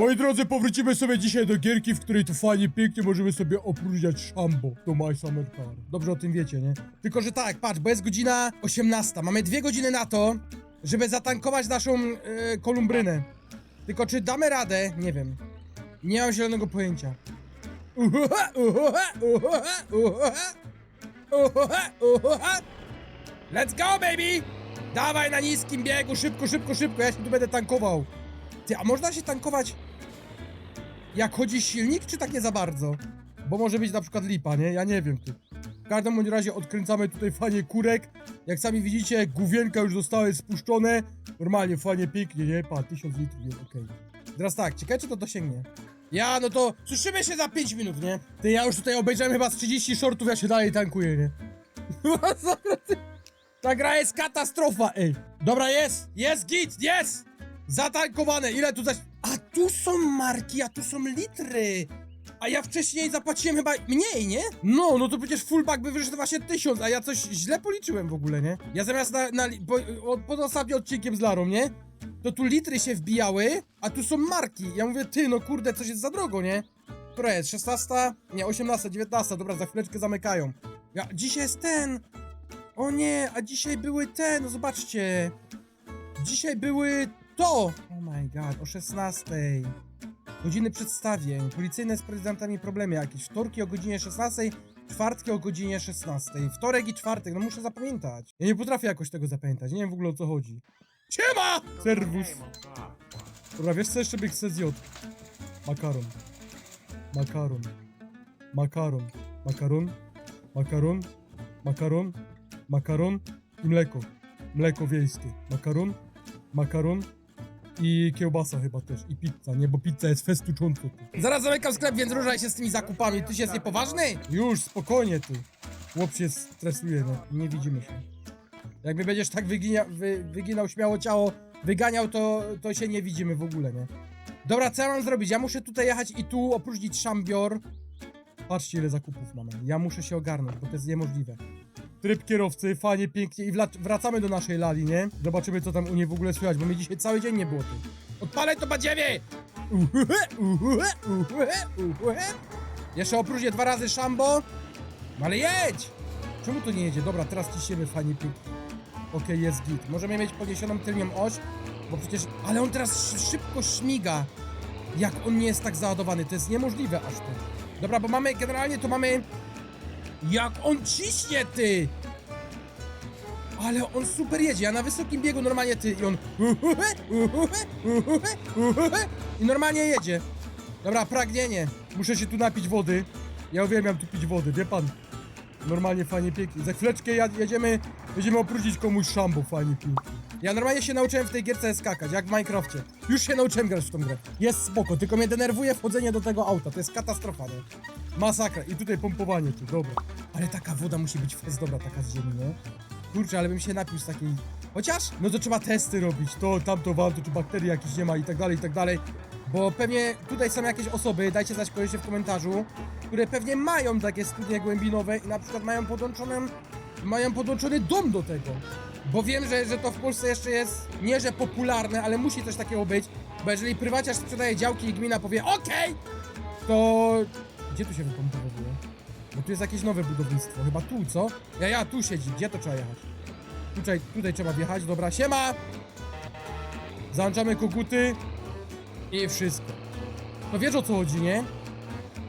Moi drodzy, powrócimy sobie dzisiaj do gierki, w której to fajnie, pięknie możemy sobie opróżniać szambo do My Summer Car. Dobrze o tym wiecie, nie? Tylko, że tak, patrz, bo jest godzina 18. Mamy dwie godziny na to, żeby zatankować naszą e, kolumbrynę. Tylko czy damy radę? Nie wiem. Nie mam zielonego pojęcia. Let's go, baby! Dawaj na niskim biegu, szybko, szybko, szybko, ja się tu będę tankował. Ty, a można się tankować jak chodzi silnik, czy tak nie za bardzo? Bo może być na przykład lipa, nie? Ja nie wiem, ty. W każdym bądź razie odkręcamy tutaj fajnie kurek. Jak sami widzicie, główienka już zostały spuszczone. Normalnie, fajnie, pięknie, nie? Pa, 1000 litrów jest okej. Teraz tak, ciekawe czy to dosięgnie. Ja, no to słyszymy się za 5 minut, nie? Ty, ja już tutaj obejrzałem chyba z 30 shortów, ja się dalej tankuję, nie? Ta gra jest katastrofa, ej. Dobra, jest, jest git, jest! Zatankowane, ile tu zaś... A tu są marki, a tu są litry! A ja wcześniej zapłaciłem chyba mniej, nie? No, no to przecież fullback by wyszedł właśnie tysiąc, a ja coś źle policzyłem w ogóle, nie? Ja zamiast na, na li- po, o- pod ostatnim odcinkiem z Larą, nie? To tu litry się wbijały, a tu są marki. Ja mówię, ty, no kurde, coś jest za drogo, nie? Która jest? 16? Nie, 18, 19, dobra, za chwileczkę zamykają. Ja, dzisiaj jest ten! O nie, a dzisiaj były te, no zobaczcie. Dzisiaj były to! Oh my god, o 16. Godziny przedstawień, policyjne z prezydentami problemy jakieś, wtorki o godzinie 16, czwartki o godzinie 16, wtorek i czwartek, no muszę zapamiętać. Ja nie potrafię jakoś tego zapamiętać, nie wiem w ogóle o co chodzi. Siema! Serwus. Dobra, wiesz co jeszcze bych chcę zjadł? Makaron. Makaron. Makaron. Makaron. Makaron. Makaron. Makaron i mleko. Mleko wiejskie. Makaron, makaron i kiełbasa chyba też. I pizza, nie? Bo pizza jest festucząco tu. Zaraz zamykam sklep, więc ruszaj się z tymi zakupami. Ty się jest niepoważny? Już, spokojnie ty. Chłop się stresuje, no. Nie widzimy się. Jak mnie będziesz tak wyginia, wy, wyginał śmiało ciało, wyganiał, to, to się nie widzimy w ogóle, nie? Dobra, co ja mam zrobić? Ja muszę tutaj jechać i tu opróżnić szambior. Patrzcie, ile zakupów mamy. Ja muszę się ogarnąć, bo to jest niemożliwe. Tryb kierowcy, fajnie, pięknie i wracamy do naszej lali, nie? Zobaczymy, co tam u niej w ogóle słychać, bo mnie dzisiaj cały dzień nie było tu. Odpalaj to badziewie! Jeszcze opróżnię dwa razy szambo. No ale jedź! Czemu to nie jedzie? Dobra, teraz ciśniemy fajnie, pięknie. Okej, jest git. Możemy mieć podniesioną tylnią oś, bo przecież... Ale on teraz szy- szybko śmiga. Jak on nie jest tak załadowany, to jest niemożliwe aż tu. Dobra, bo mamy, generalnie to mamy... Jak on ciśnie, ty! Ale on super jedzie, ja na wysokim biegu normalnie ty i on i normalnie jedzie. Dobra, pragnienie. Muszę się tu napić wody. Ja uwielbiam tu pić wody, wie pan. Normalnie fajnie pięknie. Za chwileczkę jedziemy, będziemy opróżnić komuś szambo fajnie pięknie. Ja normalnie się nauczyłem w tej gierce skakać, jak w Minecrafcie. Już się nauczyłem grać w tą grę. Jest spoko, tylko mnie denerwuje wchodzenie do tego auta, to jest katastrofa, nie? Masakra. I tutaj pompowanie tu, dobra. Ale taka woda musi być fest dobra, taka z ziemi, nie? Kurczę, ale bym się napił z takiej... Chociaż, no to trzeba testy robić, to, tamto, wam, czy bakterii jakieś nie ma i tak dalej, i tak dalej. Bo pewnie tutaj są jakieś osoby, dajcie znać koniecznie w komentarzu, które pewnie mają takie studnie głębinowe i na przykład mają podłączoną, mają podłączony dom do tego. Bo wiem, że, że to w Polsce jeszcze jest, nie że popularne, ale musi coś takiego być, bo jeżeli prywaciarz sprzedaje działki i gmina powie okej, to... Gdzie tu się wypompowuje? Bo tu jest jakieś nowe budownictwo, chyba tu, co? Ja, ja, tu siedzi, gdzie to trzeba jechać? Tutaj, tutaj trzeba wjechać, dobra, siema! Załączamy koguty i wszystko. No wiesz o co chodzi, nie?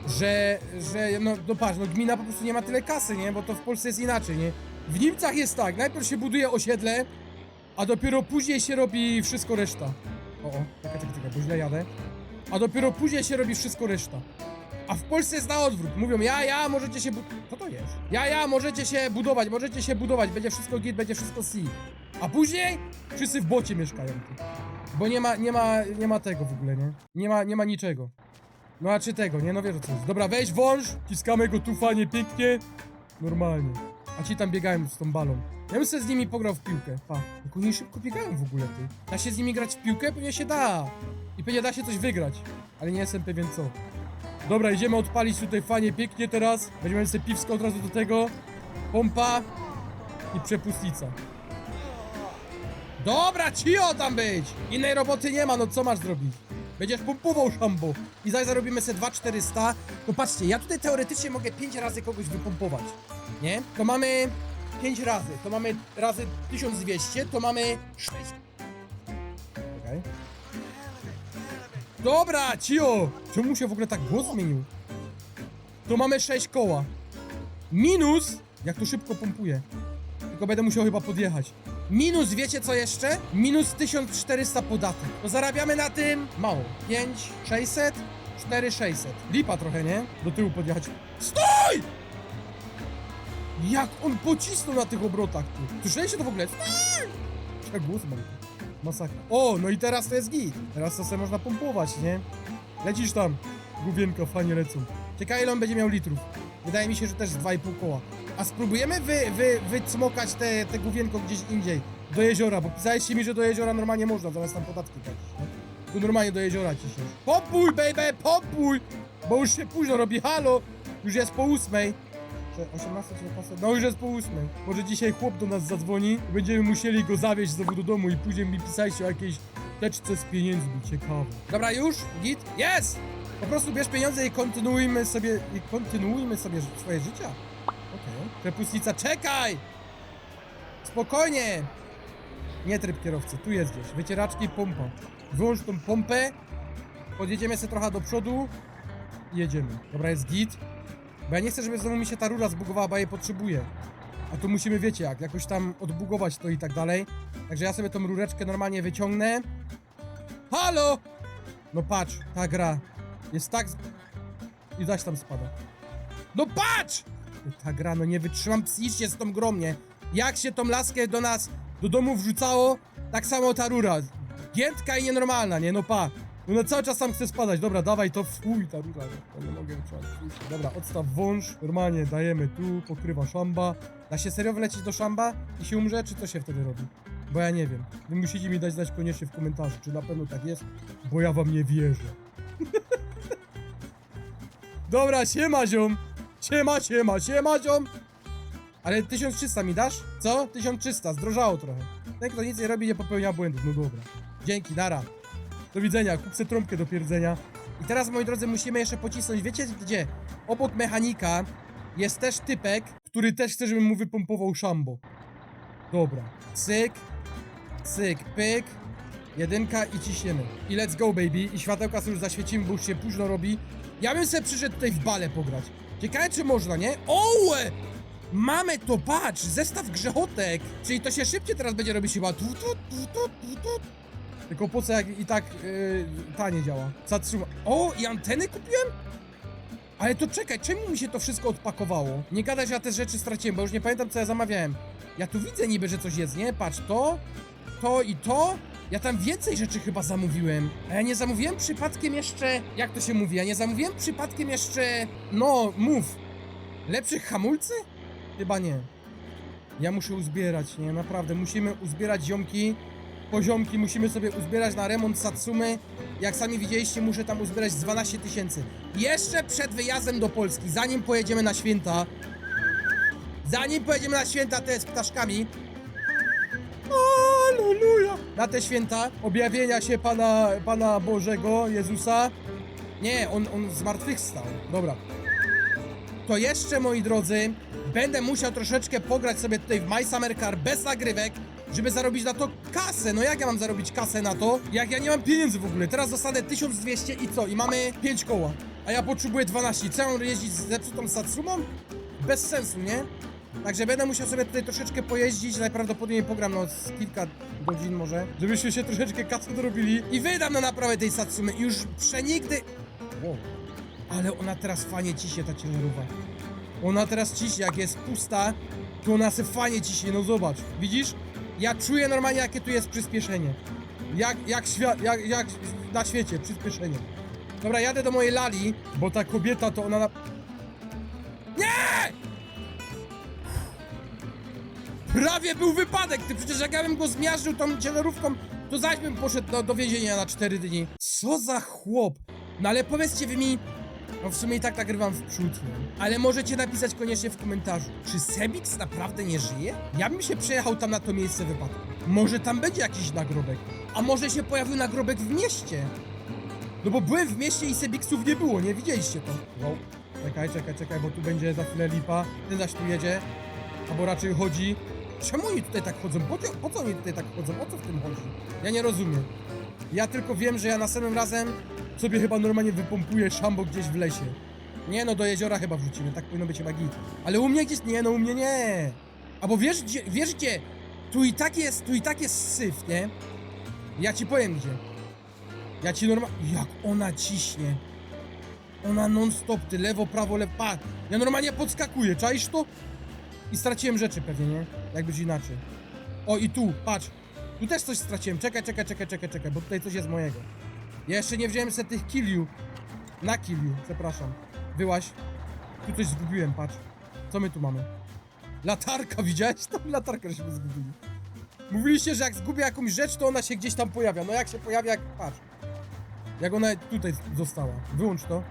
Że, że, no, no patrz, no gmina po prostu nie ma tyle kasy, nie? Bo to w Polsce jest inaczej, nie? W Niemcach jest tak, najpierw się buduje osiedle, a dopiero później się robi wszystko reszta. O, o, czekaj, czekaj, czekaj, bo źle jadę. A dopiero później się robi wszystko reszta. A w Polsce jest na odwrót. Mówią, ja, ja, możecie się bu- Co to jest? Ja, ja, możecie się budować, możecie się budować, będzie wszystko git, będzie wszystko si. A później wszyscy w bocie mieszkają tu. Bo nie ma, nie ma, nie ma tego w ogóle, nie? Nie ma, nie ma niczego. No a czy tego, nie? No wiesz co jest. Dobra, weź wąż, ciskamy go tu fajnie, pięknie. Normalnie. A ci tam biegają z tą balą. Ja bym sobie z nimi pograł w piłkę. Pa. Jak oni szybko biegają w ogóle, ty. Da się z nimi grać w piłkę? Pewnie się da. I pewnie da się coś wygrać. Ale nie jestem pewien co. Dobra, idziemy odpalić tutaj fajnie, pięknie teraz. Weźmiemy sobie piwsko od razu do tego. Pompa i przepustnica. Dobra, cio tam być! Innej roboty nie ma, no co masz zrobić? Będziesz pompował szambo. I zaraz zarobimy sobie 2400. To patrzcie, ja tutaj teoretycznie mogę 5 razy kogoś wypompować. Nie? To mamy 5 razy. To mamy razy 1200, to mamy 6. Okej. Dobra, cio! Czemu się w ogóle tak głos zmienił? To mamy 6 koła. Minus, jak to szybko pompuje. Tylko będę musiał chyba podjechać. Minus, wiecie co jeszcze? Minus 1400 podatek. To zarabiamy na tym mało. 5, 600, 4, 600. Lipa trochę, nie? Do tyłu podjechać. Stój! Jak on pocisnął na tych obrotach, ty. Słyszeliście to w ogóle? Stój! Jak głos mam. Masakra. O, no i teraz to jest git. Teraz to sobie można pompować, nie? Lecisz tam. Główienko, fajnie lecą. Ciekawe ile on będzie miał litrów. Wydaje mi się, że też z 2,5 koła. A spróbujemy wy, wy, wycmokać te, te główienko gdzieś indziej. Do jeziora, bo pisaliście mi, że do jeziora normalnie można, zamiast tam podatki płacić? Tu normalnie do jeziora ciśniesz. Popuj, baby, popuj! Bo już się późno robi, halo! Już jest po ósmej. Że 18 czy 19? No już jest po ósmej. Może dzisiaj chłop do nas zadzwoni i będziemy musieli go zawieźć znowu do domu i później mi pisajcie o jakiejś teczce z pieniędzmi. Ciekawe. Dobra, już? Git? Jest! Po prostu bierz pieniądze i kontynuujmy sobie, i kontynuujmy sobie swoje życia. Okej. Przepustnica, czekaj! Spokojnie! Nie tryb kierowcy, tu jest gdzieś. Wycieraczki, pompa. Wyłącz tą pompę. Podjedziemy sobie trochę do przodu i jedziemy. Dobra, jest git. Bo ja nie chcę, żeby znowu mi się ta rura zbugowała, bo ja jej potrzebuję. A tu musimy, wiecie jak, jakoś tam odbugować to i tak dalej. Także ja sobie tą rureczkę normalnie wyciągnę. Halo! No patrz, ta gra jest tak... z- I zaś tam spada. No patrz! Ta gra, no nie wytrzymam psychicznie z tą grą, nie? Jak się tą laskę do nas, do domu wrzucało, tak samo ta rura. Giętka i nienormalna, nie? No pa. Ona cały czas tam chce spadać. Dobra, dawaj to, fuj, ta rura. Ja nie mogę. Fuj. Dobra, odstaw wąż. Normalnie dajemy tu, pokrywa szamba. Da się serio wlecieć do szamba i się umrze, czy co się wtedy robi? Bo ja nie wiem. Wy musicie mi dać znać koniecznie w komentarzu, czy na pewno tak jest, bo ja wam nie wierzę. Dobra, siema ziom. Siema, siema, siema ziom. Ale 1300 mi dasz? Co? 1300, zdrożało trochę. Ten, kto nic nie robi, nie popełnia błędów. No dobra. Dzięki, nara. Do widzenia, kup se trąbkę do pierdzenia. I teraz, moi drodzy, musimy jeszcze pocisnąć, wiecie gdzie? Obok mechanika jest też typek, który też chce, żebym mu wypompował szambo. Dobra. Cyk, cyk, pyk. Jedynka i ciśniemy. I let's go, baby. I światełka sobie już zaświecimy, bo już się późno robi. Ja bym sobie przyszedł tutaj w bale pograć. Ciekawe, czy można, nie? Ołe! Mamy to, patrz! Zestaw grzechotek! Czyli to się szybciej teraz będzie robić chyba. Tu, tu, tu, tu, tu, tu. Tylko po co jak i tak yy, tanie działa? Zatrzyma. O, i anteny kupiłem? Ale to czekaj, czemu mi się to wszystko odpakowało? Nie gadać, ja te rzeczy straciłem, bo już nie pamiętam co ja zamawiałem. Ja tu widzę niby, że coś jest, nie? Patrz, to, to i to. Ja tam więcej rzeczy chyba zamówiłem. A ja nie zamówiłem przypadkiem jeszcze... Jak to się mówi? Ja nie zamówiłem przypadkiem jeszcze... No, mów. Lepszych hamulcy? Chyba nie. Ja muszę uzbierać, nie? Naprawdę, musimy uzbierać ziomki. Poziomki musimy sobie uzbierać na remont Satsumy. Jak sami widzieliście, muszę tam uzbierać z 12 tysięcy. Jeszcze przed wyjazdem do Polski, zanim pojedziemy na święta. Zanim pojedziemy na święta, to jest ptaszkami. Alleluja! Na te święta objawienia się Pana, Pana Bożego, Jezusa. Nie, on, on zmartwychwstał. Dobra. To jeszcze, moi drodzy, będę musiał troszeczkę pograć sobie tutaj w My Summer Car bez nagrywek, żeby zarobić na to kasę. No jak ja mam zarobić kasę na to, jak ja nie mam pieniędzy w ogóle? Teraz dostanę 1200 i co? I mamy 5 koła. A ja potrzebuję 12. Co ja mam jeździć z zepsutą Satsumą? Bez sensu, nie? Także będę musiał sobie tutaj troszeczkę pojeździć, najprawdopodobniej pogram no z kilka godzin może, żebyśmy się troszeczkę kasy dorobili i wydam na naprawę tej Satsumy i już przenigdy... Wow. Ale ona teraz fajnie ciśnie ta ciężarówka. Ona teraz ciśnie, jak jest pusta, to ona se fajnie ciśnie, no zobacz, widzisz? Ja czuję normalnie jakie tu jest przyspieszenie. Jak, jak, jak, jak na świecie, przyspieszenie. Dobra, jadę do mojej lali, bo ta kobieta to ona na... Nie! Prawie był wypadek, ty przecież jak ja bym go zmiażdżył tą ciężarówką, to zaś bym poszedł do, do więzienia na 4 dni. Co za chłop? No ale powiedzcie wy mi, no w sumie i tak nagrywam w przód, nie? ale możecie napisać koniecznie w komentarzu, czy Sebix naprawdę nie żyje? Ja bym się przejechał tam na to miejsce wypadku. Może tam będzie jakiś nagrobek, a może się pojawił nagrobek w mieście? No bo byłem w mieście i Sebiksów nie było, nie widzieliście to. Wow. Czekaj, czekaj, czekaj, bo tu będzie za chwilę lipa. Ten zaś tu jedzie. Albo raczej chodzi. Czemu oni tutaj tak chodzą? Po, co- po co oni tutaj tak chodzą? O co w tym chodzi? Ja nie rozumiem. Ja tylko wiem, że ja następnym razem sobie chyba normalnie wypompuję szambo gdzieś w lesie. Nie no, do jeziora chyba wrzucimy, tak powinno być chyba git. Ale u mnie gdzieś, nie no, u mnie nie. Albo wiesz gdzie, wiesz gdzie? Tu i tak jest, tu i tak jest syf, nie? Ja ci powiem gdzie. Ja ci normalnie, jak ona ciśnie. Ona non stop, ty lewo, prawo, lewo, pa. Ja normalnie podskakuję, czaisz to? I straciłem rzeczy pewnie, nie? Jak być inaczej. O i tu, patrz. Tu też coś straciłem. Czekaj, czekaj, czekaj, czekaj, czekaj, bo tutaj coś jest mojego. Ja jeszcze nie wziąłem sobie tych killiu. Na killiu, przepraszam. Wyłaś. Tu coś zgubiłem, patrz. Co my tu mamy? Latarka, widziałeś? Tam latarkę żeśmy zgubili. Mówiliście, że jak zgubię jakąś rzecz, to ona się gdzieś tam pojawia. No jak się pojawia, jak... patrz. Jak ona tutaj została. Wyłącz to.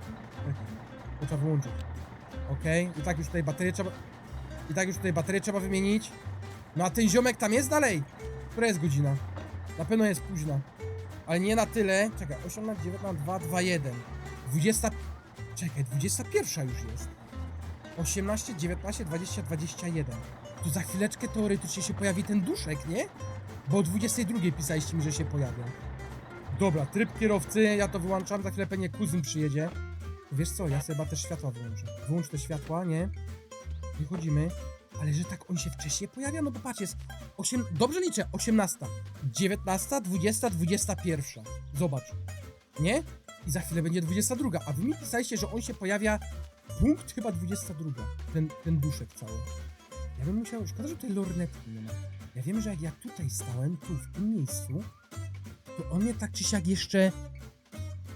To trzeba wyłączyć. Okej, i tak już tutaj baterię trzeba... I tak już tutaj baterię trzeba wymienić. No a ten ziomek tam jest dalej? Która jest godzina? Na pewno jest późna. Ale nie na tyle. Czekaj, 18, 19, 2, 2, 1. 20. Czekaj, 21 już jest. 18, 19, 20, 21. To za chwileczkę teoretycznie się pojawi ten duszek, nie? Bo o 22 pisaliście mi, że się pojawia. Dobra, tryb kierowcy, ja to wyłączam, za chwilę pewnie kuzyn przyjedzie. Wiesz co, ja sobie chyba też światła wyłączę. Wyłącz te światła, nie? Wychodzimy. Ale że tak on się wcześniej pojawia? No bo patrz, jest 8, dobrze liczę, 18, 19, 20, 21. Zobacz. Nie? I za chwilę będzie 22. A wy mi pisaliście, że on się pojawia punkt chyba 22. Ten, ten duszek cały. Ja bym musiał, szkoda, że tutaj lornetki nie ma. Ja wiem, że jak ja tutaj stałem, tu w tym miejscu, to on mnie tak czy siak jeszcze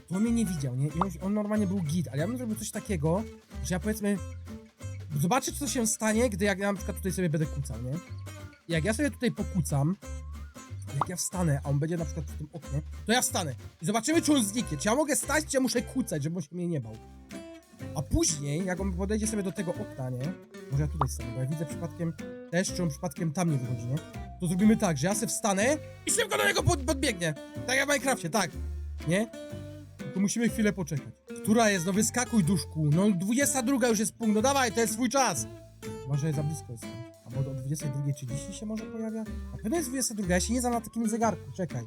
to mnie nie widział, nie? I on, on normalnie był git, ale ja bym zrobił coś takiego, że ja powiedzmy zobaczę, co się stanie, gdy jak ja na przykład tutaj sobie będę kucał, nie? Jak ja sobie tutaj pokucam, jak ja wstanę, a on będzie na przykład przy tym oknie, to ja wstanę i zobaczymy, czy on zniknie. Czy ja mogę stać, czy ja muszę kucać, żeby on się mnie nie bał. A później, jak on podejdzie sobie do tego okna, nie? Może ja tutaj stanę, bo ja widzę przypadkiem też, czy on przypadkiem tam nie wychodzi, nie? To zrobimy tak, że ja sobie wstanę i szybko do niego pod, podbiegnie. Tak jak w Minecrafcie, tak. Nie? To musimy chwilę poczekać. Która jest? No wyskakuj, duszku. No 22 już jest punkt, no dawaj, to jest swój czas. Może za blisko jest. Albo o 22.30 się może pojawia? A pewno jest 22, ja się nie znam na takim zegarku, czekaj.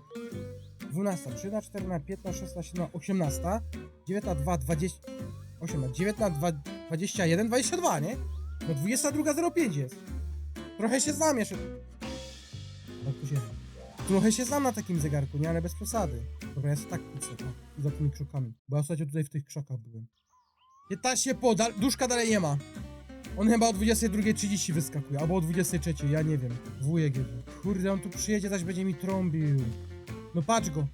12, 13, 14, 15, 16, 17, 18, 19, 2, 20, 18, 19, 2, 21, 22, nie? No 22.05 jest. Trochę się znam jeszcze. No, tu się... Trochę się znam na takim zegarku, nie? Ale bez przesady. Dobra, jest tak krótko, no. za tymi krzakami. Bo ja ostatnio tutaj w tych krzakach byłem. 15 po, da, duszka dalej nie ma. On chyba o 22.30 wyskakuje, albo o 23.00, ja nie wiem. Wujek jedzie. Kurde, on tu przyjedzie, zaś będzie mi trąbił. No patrz go.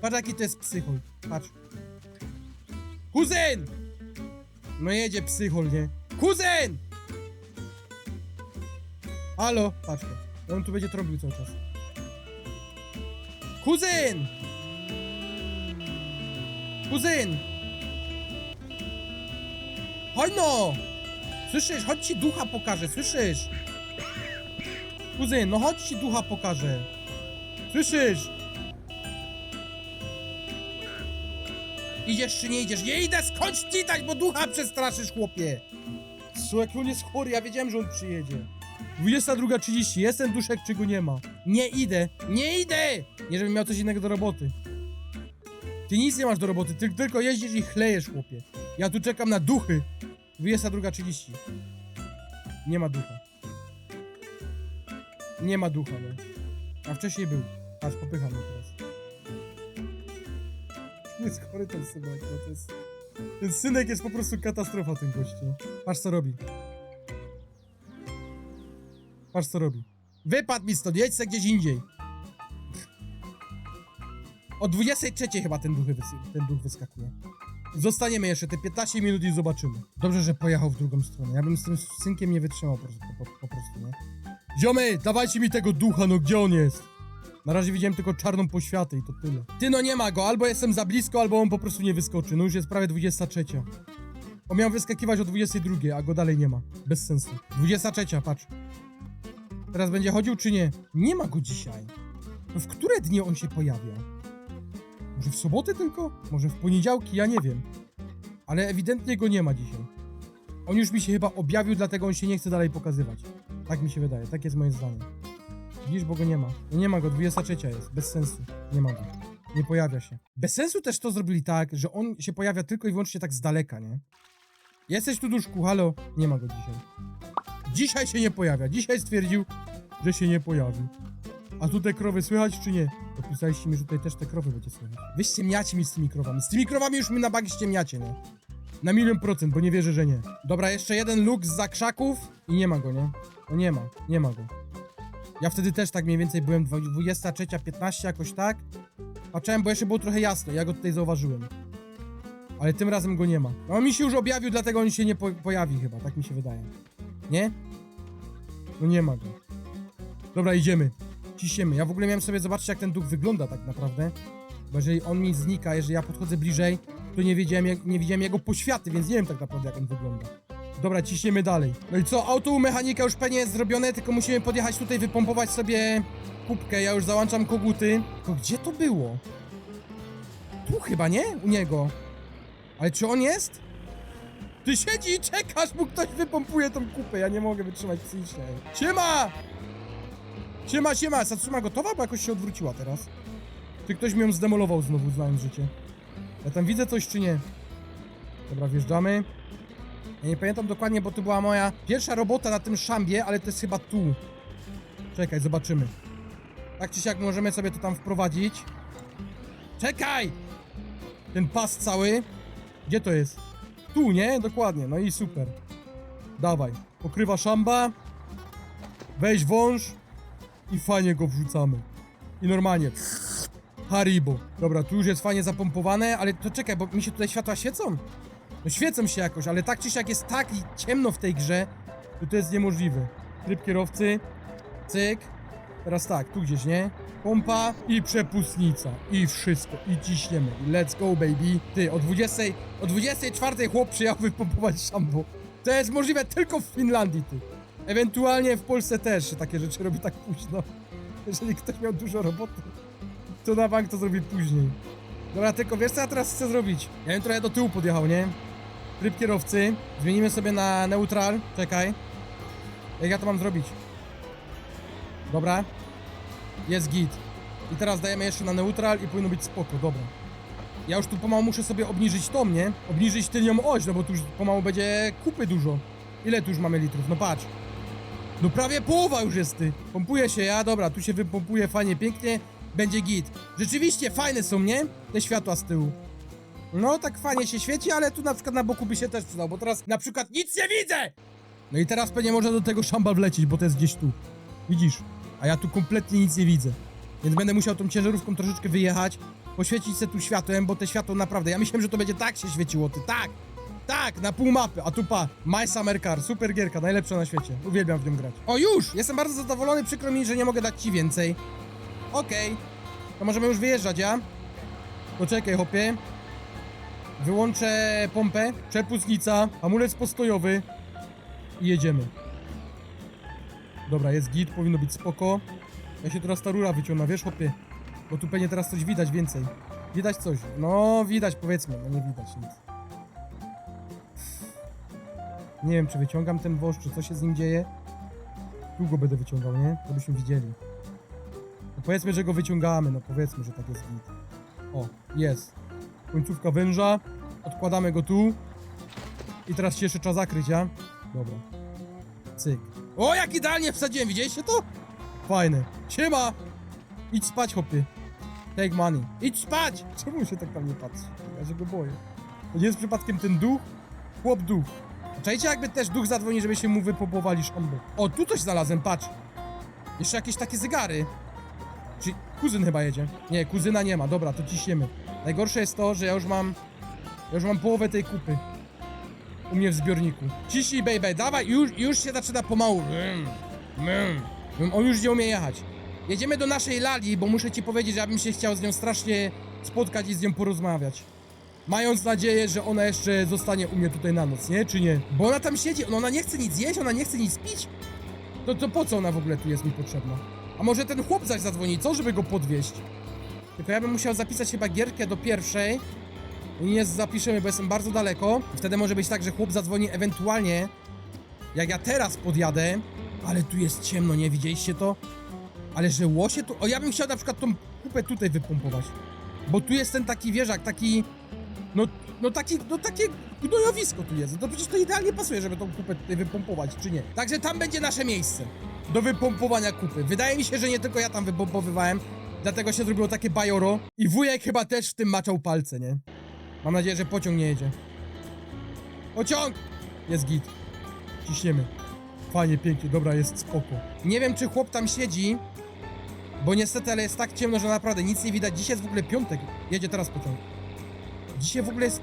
Patrz jaki to jest psychol. Patrz. Kuzyn! No jedzie psychol, nie? Kuzyn! Halo? Patrz go. On tu będzie trąbił cały czas. Kuzyn! Kuzyn! Chodź no! Słyszysz? Chodź ci ducha pokażę, słyszysz? Kuzyn, no chodź ci ducha pokażę. Słyszysz? Idziesz czy nie idziesz? Nie idę, skądś czytać, bo ducha przestraszysz, chłopie! Jak on jest chory, ja wiedziałem, że on przyjedzie. 22.30, jest ten duszek, czy go nie ma? Nie idę, nie idę! Nie, żebym miał coś innego do roboty. Ty nic nie masz do roboty, ty tylko jeździsz i chlejesz, chłopie. Ja tu czekam na duchy. 22.30. Nie ma ducha. Nie ma ducha, no. A wcześniej był. Patrz, popycham go teraz. Jest chory ten synek, no to jest... Ten synek jest po prostu katastrofa, ten gościu. Patrz, co robi. Patrz, co robi. Wypadł mi stąd, jedź se gdzieś indziej. O 23 chyba ten duch, ten duch wyskakuje. Zostaniemy jeszcze te 15 minut i zobaczymy. Dobrze, że pojechał w drugą stronę. Ja bym z tym synkiem nie wytrzymał po, po, po prostu, nie? Ziomy, dawajcie mi tego ducha, no gdzie on jest? Na razie widziałem tylko czarną poświatę i to tyle. Ty no nie ma go, albo jestem za blisko, albo on po prostu nie wyskoczy. No już jest prawie 23. On miał wyskakiwać o 22, a go dalej nie ma. Bez sensu. 23, patrz. Teraz będzie chodził czy nie? Nie ma go dzisiaj. No w które dni on się pojawia? Może w soboty tylko? Może w poniedziałki? Ja nie wiem. Ale ewidentnie go nie ma dzisiaj. On już mi się chyba objawił, dlatego on się nie chce dalej pokazywać. Tak mi się wydaje, tak jest moje zdanie. Widzisz, bo go nie ma. No nie ma go, 23 jest, bez sensu. Nie ma go. Nie pojawia się. Bez sensu też to zrobili tak, że on się pojawia tylko i wyłącznie tak z daleka, nie? Jesteś tu, duszku, halo? Nie ma go dzisiaj. Dzisiaj się nie pojawia. Dzisiaj stwierdził, że się nie pojawi. A tu te krowy słychać, czy nie? Opisaliście mi, że tutaj też te krowy będzie słychać. Wy ściemniacie mi z tymi krowami. Z tymi krowami już mi na bank ściemniacie, nie? Na milion procent, bo nie wierzę, że nie. Dobra, jeszcze jeden luk z krzaków i nie ma go, nie? No nie ma, nie ma go. Ja wtedy też tak mniej więcej byłem 23, 15 jakoś tak. Patrzyłem, bo jeszcze było trochę jasno, ja go tutaj zauważyłem. Ale tym razem go nie ma. No on mi się już objawił, dlatego on się nie po pojawi chyba, tak mi się wydaje. Nie? No nie ma go. Dobra, idziemy. Ciśniemy. Ja w ogóle miałem sobie zobaczyć, jak ten duch wygląda tak naprawdę. Bo jeżeli on mi znika, jeżeli ja podchodzę bliżej, to nie wiedziałem, jak, nie widziałem jego poświaty, więc nie wiem tak naprawdę, jak on wygląda. Dobra, ciśniemy dalej. No i co? Auto mechanika już pewnie jest zrobione, tylko musimy podjechać tutaj, wypompować sobie kubkę. Ja już załączam koguty. Tylko gdzie to było? Tu chyba, nie? U niego. Ale czy on jest? Ty siedzi i czekasz, mu ktoś wypompuje tą kupę. Ja nie mogę wytrzymać psychicznie. Siema! Siema, siema. Satsuma gotowa? Bo jakoś się odwróciła teraz. Czy ktoś mi ją zdemolował znowu, znając życie? Ja tam widzę coś, czy nie? Dobra, wjeżdżamy. Ja nie pamiętam dokładnie, bo to była moja pierwsza robota na tym szambie, ale to jest chyba tu. Czekaj, zobaczymy. Tak czy siak możemy sobie to tam wprowadzić. Czekaj! Ten pas cały. Gdzie to jest? Tu, nie? Dokładnie. No i super. Dawaj. Pokrywa szamba. Weź wąż. I fajnie go wrzucamy. I normalnie. Haribo. Dobra, tu już jest fajnie zapompowane, ale to czekaj, bo mi się tutaj światła świecą. No świecą się jakoś, ale tak czy siak jest tak ciemno w tej grze, że to jest niemożliwe. Tryb kierowcy. Cyk. Teraz tak, tu gdzieś, nie? Pompa i przepustnica. I wszystko. I ciśniemy. Let's go, baby. Ty, o 20, o 24 chłop przyjechał wypompować szambo. To jest możliwe tylko w Finlandii, ty. Ewentualnie w Polsce też się takie rzeczy robi tak późno. Jeżeli ktoś miał dużo roboty, to na bank to zrobi później. Dobra, tylko wiesz co ja teraz chcę zrobić? Ja bym trochę do tyłu podjechał, nie? Tryb kierowcy. Zmienimy sobie na neutral. Czekaj. Jak ja to mam zrobić? Dobra. Jest git. I teraz dajemy jeszcze na neutral i powinno być spoko, dobra. Ja już tu pomału muszę sobie obniżyć to, nie? Obniżyć tylnią oś, no bo tu już pomału będzie kupy dużo. Ile tu już mamy litrów? No patrz. No prawie połowa już jest ty. Pompuje się ja, dobra, tu się wypompuje fajnie, pięknie. Będzie git. Rzeczywiście fajne są, nie? Te światła z tyłu. No tak fajnie się świeci, ale tu na przykład na boku by się też przydał, bo teraz na przykład nic nie widzę! No i teraz pewnie można do tego szamba wlecieć, bo to jest gdzieś tu. Widzisz? A ja tu kompletnie nic nie widzę. Więc będę musiał tą ciężarówką troszeczkę wyjechać, poświecić se tu światłem, bo te światło naprawdę, ja myślałem, że to będzie tak się świeciło, ty, tak! Tak, na pół mapy, a tu pa, My Summer Car, super gierka, najlepsza na świecie. Uwielbiam w nią grać. O już! Jestem bardzo zadowolony, przykro mi, że nie mogę dać ci więcej. Okej, to możemy już wyjeżdżać, ja? Poczekaj, hopie. Wyłączę pompę, przepustnica, hamulec postojowy i jedziemy. Dobra, jest git, powinno być spoko. Ja się teraz ta rura wyciągna, wiesz, hopie? Bo tu pewnie teraz coś widać więcej. Widać coś? No, widać powiedzmy, no nie widać nic. Nie wiem, czy wyciągam ten wąż, czy co się z nim dzieje. Długo będę wyciągał, nie? To byśmy widzieli. No powiedzmy, że go wyciągamy, no powiedzmy, że tak jest git. O, jest. Końcówka węża. Odkładamy go tu. I teraz się jeszcze trzeba zakryć, ja? Dobra. Cyk. O, jak idealnie wsadziłem, widzieliście to? Fajne. Siema! Idź spać, chłopie. Take money. Idź spać! Czemu się tak na mnie patrzy? Ja się go boję. To nie jest przypadkiem ten duch? Chłop duch. Czajcie, jakby też duch zadzwoni, żeby się mu wypopowali. O, tu coś znalazłem, patrz. Jeszcze jakieś takie zegary. Czy kuzyn chyba jedzie? Nie, kuzyna nie ma. Dobra, to ciśniemy. Najgorsze jest to, że ja już mam... Ja już mam połowę tej kupy. U mnie w zbiorniku. Ciśnij, baby, dawaj, już, już się zaczyna pomału. Mm, mm. Mm, On już nie umie jechać. Jedziemy do naszej Lali, bo muszę ci powiedzieć, że bym się chciał z nią strasznie spotkać i z nią porozmawiać. Mając nadzieję, że ona jeszcze zostanie u mnie tutaj na noc, nie? Czy nie? Bo ona tam siedzi, no ona nie chce nic jeść, ona nie chce nic pić. To, to po co ona w ogóle tu jest mi potrzebna? A może ten chłop zaś zadzwoni, co? Żeby go podwieźć. Tylko ja bym musiał zapisać chyba gierkę do pierwszej. Nie zapiszemy, bo jestem bardzo daleko. Wtedy może być tak, że chłop zadzwoni ewentualnie, jak ja teraz podjadę. Ale tu jest ciemno, nie widzieliście to? Ale że łosie tu... O, ja bym chciał na przykład tą kupę tutaj wypompować. Bo tu jest ten taki wieżak, taki... No, no taki, no takie gnojowisko tu jest. No to przecież to idealnie pasuje, żeby tą kupę tutaj wypompować, czy nie? Także tam będzie nasze miejsce do wypompowania kupy. Wydaje mi się, że nie tylko ja tam wypompowywałem, dlatego się zrobiło takie bajoro. I wujek chyba też w tym maczał palce, nie? Mam nadzieję, że pociąg nie jedzie. Pociąg! Jest git. Ciśniemy. Fajnie, pięknie, dobra, jest spoko. Nie wiem, czy chłop tam siedzi, bo niestety, ale jest tak ciemno, że naprawdę nic nie widać. Dzisiaj jest w ogóle piątek. Jedzie teraz pociąg. Dzisiaj w ogóle jest...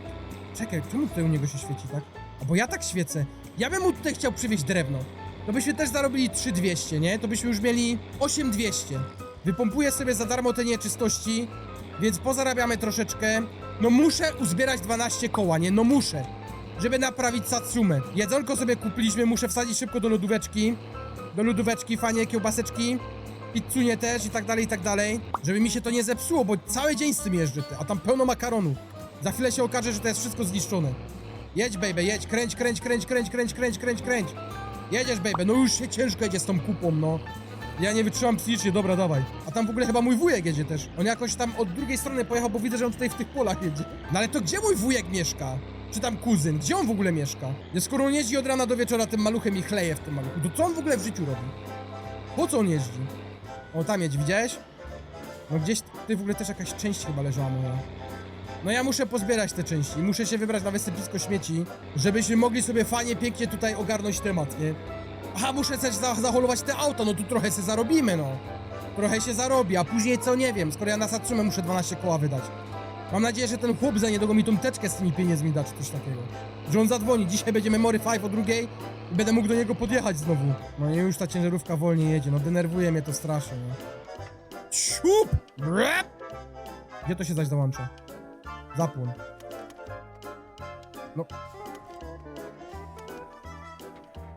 Czekaj, czemu tutaj u niego się świeci, tak? A bo ja tak świecę. Ja bym mu tutaj chciał przywieźć drewno. To byśmy też zarobili 3200, nie? To byśmy już mieli 8200. Wypompuję sobie za darmo te nieczystości, więc pozarabiamy troszeczkę. No muszę uzbierać 12 koła, nie? No muszę. Żeby naprawić Satsumę. Jedzonko sobie kupiliśmy, muszę wsadzić szybko do lodóweczki. Do lodóweczki, fajnie, kiełbaseczki. Pizzunie też i tak dalej, i tak dalej. Żeby mi się to nie zepsuło, bo cały dzień z tym jeżdżę, a tam pełno makaronu. Za chwilę się okaże, że to jest wszystko zniszczone. Jedź, baby, jedź, kręć, kręć, kręć, kręć, kręć, kręć, kręć, kręć. Jedziesz, baby, no już się ciężko jedzie z tą kupą, no. Ja nie wytrzymam psychicznie, dobra, dawaj. Tam w ogóle chyba mój wujek jedzie też. On jakoś tam od drugiej strony pojechał, bo widzę, że on tutaj w tych polach jedzie. No ale to gdzie mój wujek mieszka? Czy tam kuzyn? Gdzie on w ogóle mieszka? No skoro on jeździ od rana do wieczora tym maluchem i chleje w tym maluchu, to co on w ogóle w życiu robi? Po co on jeździ? O, tam jedź, widziałeś? No gdzieś tutaj w ogóle też jakaś część chyba leżała moja. No ja muszę pozbierać te części, muszę się wybrać na wysypisko śmieci, żebyśmy mogli sobie fajnie, pięknie tutaj ogarnąć temat, nie? Aha, muszę też za zaholować te auto, no tu trochę się zarobimy, no. Trochę się zarobi, a później co, nie wiem, skoro ja na Satsumę muszę 12 koła wydać. Mam nadzieję, że ten chłop za niedługo mi tą teczkę z tymi pieniędzmi da, czy coś takiego. Że on zadzwoni, dzisiaj będzie Memory 5 o drugiej i będę mógł do niego podjechać znowu. No i już ta ciężarówka wolniej jedzie, no denerwuje mnie to strasznie, no. Ciup! Brep! Gdzie to się zaś załącza? Zapłon. No.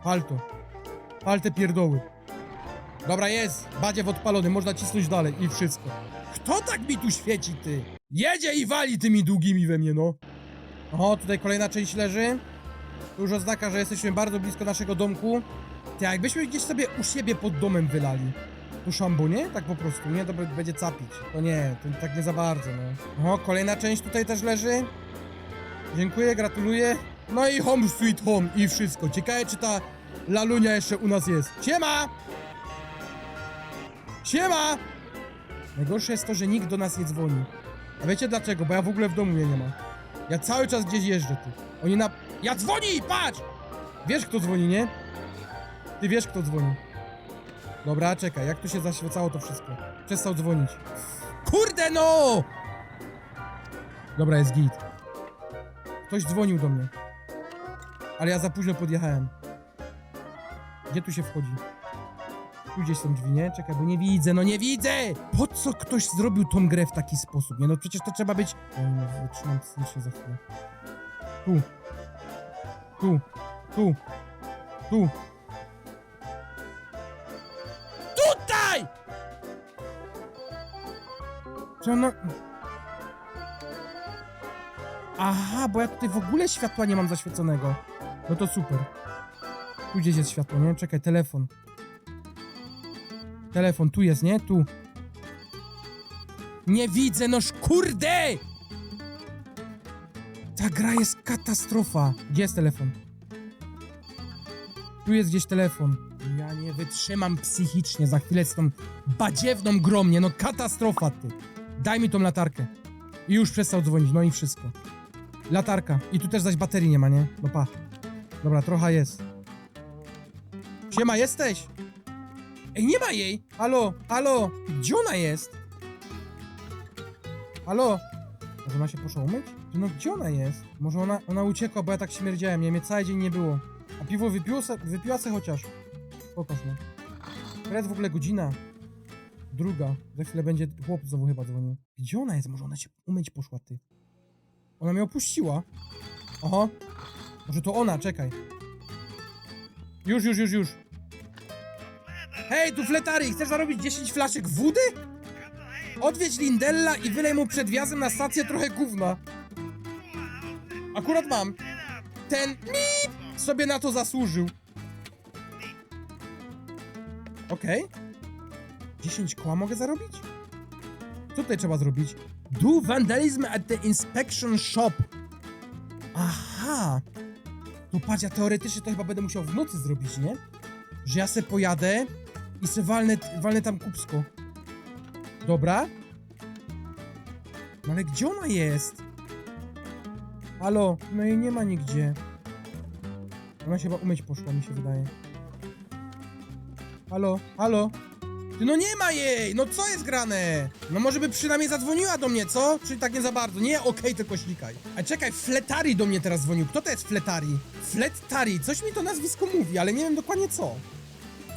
Pal to. Pal te pierdoły. Dobra, jest. Badziew odpalony, można cisnąć dalej i wszystko. Kto tak mi tu świeci, ty? Jedzie i wali tymi długimi we mnie, no. O, tutaj kolejna część leży. Tu już oznaka, że jesteśmy bardzo blisko naszego domku. Ty, jakbyśmy gdzieś sobie u siebie pod domem wylali. Tu szambo, nie? Tak po prostu, nie? To będzie capić. To nie, to tak nie za bardzo, no. O, kolejna część tutaj też leży. Dziękuję, gratuluję. No i home sweet home i wszystko. Ciekawe, czy ta lalunia jeszcze u nas jest. Siema! Siema! Najgorsze jest to, że nikt do nas nie dzwoni. A wiecie dlaczego? Bo ja w ogóle w domu jej nie ma. Ja cały czas gdzieś jeżdżę, ty. Oni na... Ja dzwoni! Patrz! Wiesz, kto dzwoni, nie? Ty wiesz, kto dzwoni. Dobra, czekaj, jak tu się zaświecało to wszystko? Przestał dzwonić. Kurde no! Dobra, jest git. Ktoś dzwonił do mnie. Ale ja za późno podjechałem. Gdzie tu się wchodzi? Tu gdzieś są drzwi, nie? Czekaj, bo nie widzę, no nie widzę! Po co ktoś zrobił tą grę w taki sposób? Nie no, przecież to trzeba być... No, wytrzymam psychicznie za chwilę. Tu. Tu. Tu. Tu. Tutaj! Czy ona... Aha, bo ja tutaj w ogóle światła nie mam zaświeconego. No to super. Tu gdzieś jest światło, nie? Czekaj, telefon. Telefon, tu jest, nie? Tu. Nie widzę, noż kurde! Ta gra jest katastrofa. Gdzie jest telefon? Tu jest gdzieś telefon. Ja nie wytrzymam psychicznie za chwilę z tą badziewną grą, nie? No katastrofa, ty. Daj mi tą latarkę. I już przestał dzwonić, no i wszystko. Latarka. I tu też zaś baterii nie ma, nie? No pa. Dobra, trochę jest. Siema, jesteś? Ej, nie ma jej! Halo, halo! Gdzie ona jest? Halo? Może ona się poszła umyć? No gdzie ona jest? Może ona, ona uciekła, bo ja tak śmierdziałem, nie? Mnie cały dzień nie było. A piwo wypiło se, wypiła se chociaż. Pokaż. Która jest w ogóle godzina? Druga. Za chwilę będzie chłop znowu chyba dzwonił. Gdzie ona jest? Może ona się umyć poszła, ty. Ona mnie opuściła. Oho. Może to ona, czekaj. Już, już, już, już. Hej, tu fletary, chcesz zarobić 10 flaszek wody? Odwiedź Lindella i wylej mu przed wjazdem na stację trochę gówna. Akurat mam. Ten mip sobie na to zasłużył. Okej. 10 koła mogę zarobić? Co tutaj trzeba zrobić? Do vandalism at the inspection shop. Aha. To patrz, ja teoretycznie to chyba będę musiał w nocy zrobić, nie? Że ja se pojadę i se walnę, walnę tam kupsko. Dobra. No ale gdzie ona jest? Halo? No jej nie ma nigdzie. Ona się chyba umyć poszła, mi się wydaje. Halo? Halo? Ty no nie ma jej! No co jest grane? No może by przynajmniej zadzwoniła do mnie, co? Czyli tak nie za bardzo. Nie, okej, tylko ślikaj. A czekaj, Fletari do mnie teraz dzwonił. Kto to jest Fletari? Fletari, coś mi to nazwisko mówi, ale nie wiem dokładnie co.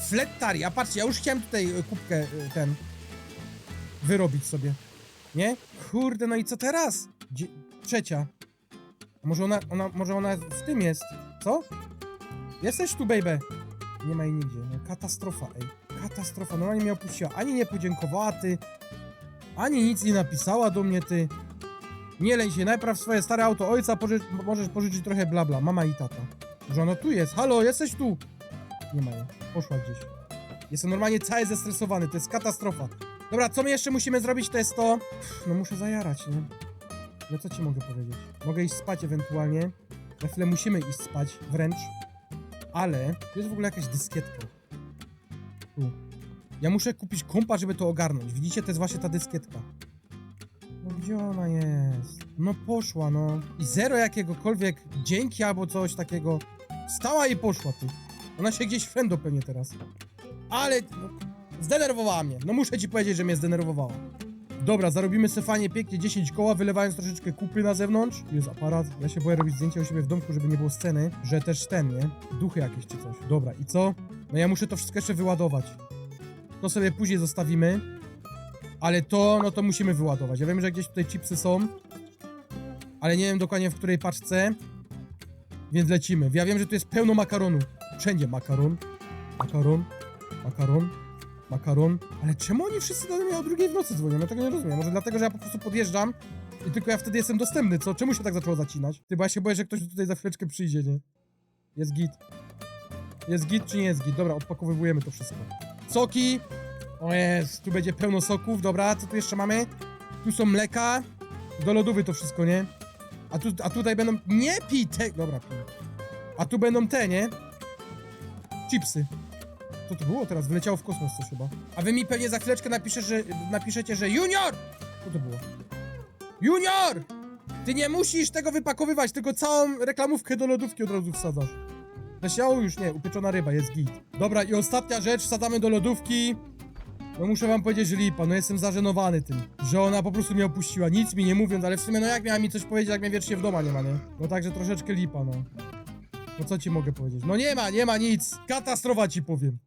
Fletari, a patrzcie, ja już chciałem tutaj e, kubkę e, ten wyrobić sobie. Nie? Kurde, no i co teraz? Trzecia. Może ona, ona, może ona w tym jest? Co? Jesteś tu, baby. Nie ma jej nigdzie. No, katastrofa, ej. Katastrofa. No, ani mnie opuściła. Ani nie podziękowała, ty. Ani nic nie napisała do mnie, ty. Nie leń się, najpierw swoje stare auto ojca możesz pożyczyć trochę bla bla. Mama i tata. Że ona tu jest. Halo, jesteś tu? Nie ma jej. Poszła gdzieś. Jestem normalnie cały zestresowany. To jest katastrofa. Dobra, co my jeszcze musimy zrobić, to jest to... No muszę zajarać, nie? No co ci mogę powiedzieć? Mogę iść spać ewentualnie. Na chwilę musimy iść spać, wręcz. Ale tu jest w ogóle jakaś dyskietka. Tu. Ja muszę kupić kompa, żeby to ogarnąć. Widzicie, to jest właśnie ta dyskietka. No gdzie ona jest? No poszła, no. I zero jakiegokolwiek dzięki albo coś takiego. Stała i poszła, ty. Ona się gdzieś frendo pewnie teraz. Ale... No, zdenerwowała mnie. No muszę ci powiedzieć, że mnie zdenerwowała. Dobra, zarobimy se fajnie pięknie 10 koła, wylewając troszeczkę kupy na zewnątrz. Jest aparat. Ja się boję robić zdjęcia u siebie w domku, żeby nie było sceny, że też ten, nie? Duchy jakieś czy coś. Dobra, i co? No ja muszę to wszystko jeszcze wyładować. To sobie później zostawimy. Ale to, no to musimy wyładować. Ja wiem, że gdzieś tutaj chipsy są. Ale nie wiem dokładnie w której paczce. Więc lecimy. Ja wiem, że tu jest pełno makaronu. Wszędzie makaron. Makaron. Makaron. Makaron. Ale czemu oni wszyscy do mnie o drugiej w nocy dzwonią? Ja tego nie rozumiem. Może dlatego, że ja po prostu podjeżdżam i tylko ja wtedy jestem dostępny, co? Czemu się tak zaczęło zacinać? Ty, bo ja się boję, że ktoś tutaj za chwileczkę przyjdzie, nie? Jest git. Jest git czy nie jest git? Dobra, odpakowujemy to wszystko. Soki. O jest, tu będzie pełno soków. Dobra, co tu jeszcze mamy? Tu są mleka. Do lodówy to wszystko, nie? A, tu, a tutaj będą... Nie pij te... Dobra, pij. A tu będą te, nie? Chipsy. Co to było teraz? Wyleciało w kosmos coś chyba. A wy mi pewnie za chwileczkę napisze, że, napiszecie, że Junior! Co to było? Junior! Ty nie musisz tego wypakowywać, tylko całą reklamówkę do lodówki od razu wsadzasz. Lesiało już nie, upieczona ryba, jest git. Dobra, i ostatnia rzecz, wsadzamy do lodówki. No muszę wam powiedzieć, że lipa, no jestem zażenowany tym, że ona po prostu mnie opuściła, nic mi nie mówiąc, ale w sumie no jak miała mi coś powiedzieć, jak mnie wiecznie w doma nie ma, nie? No także troszeczkę lipa, no. No co ci mogę powiedzieć? No nie ma, nie ma nic. Katastrofa ci powiem.